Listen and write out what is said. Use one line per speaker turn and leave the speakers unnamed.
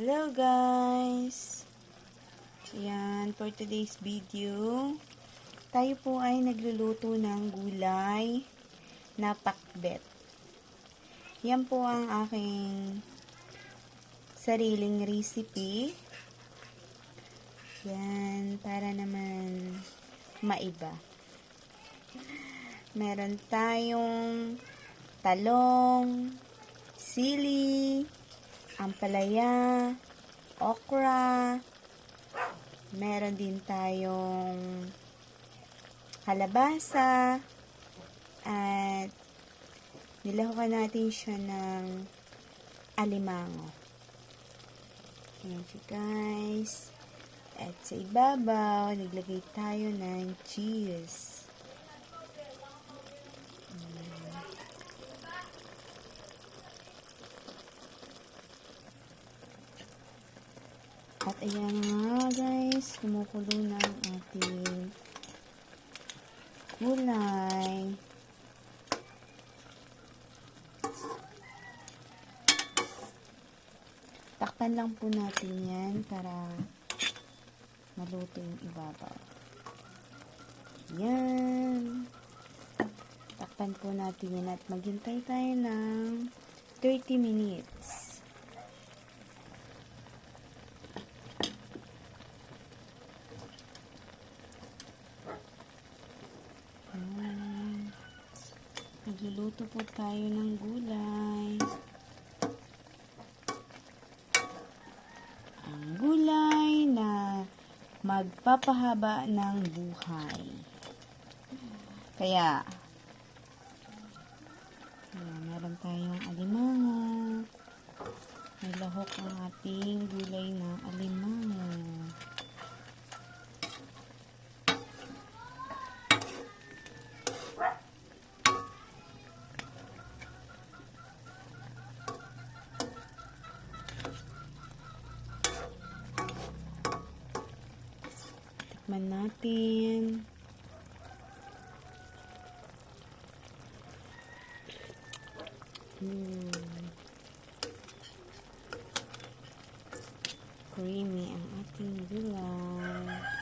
Hello guys! Ayan, for today's video, tayo po ay nagluluto ng gulay na pakbet. Yan po ang aking sariling recipe. Yan, para naman maiba. Meron tayong talong, sili, ampalaya, okra, meron din tayong kalabasa, at nilahukan natin siya ng alimango. Ayan siya guys. At sa ibabaw, naglagay tayo ng cheese. At ayan nga guys, kumukulo na ang ating gulay. Takpan lang po natin yan para maluto yung ibabaw. Yan. Takpan po natin yan at maghintay tayo ng 30 minutes. Ayan. Nagluluto po tayo ng gulay. Ang gulay na magpapahaba ng buhay. Kaya, ayan, meron tayong alimango. May lahok ang ating gulay na alimango. Tikman natin. Hmm. Creamy ang ating gulay.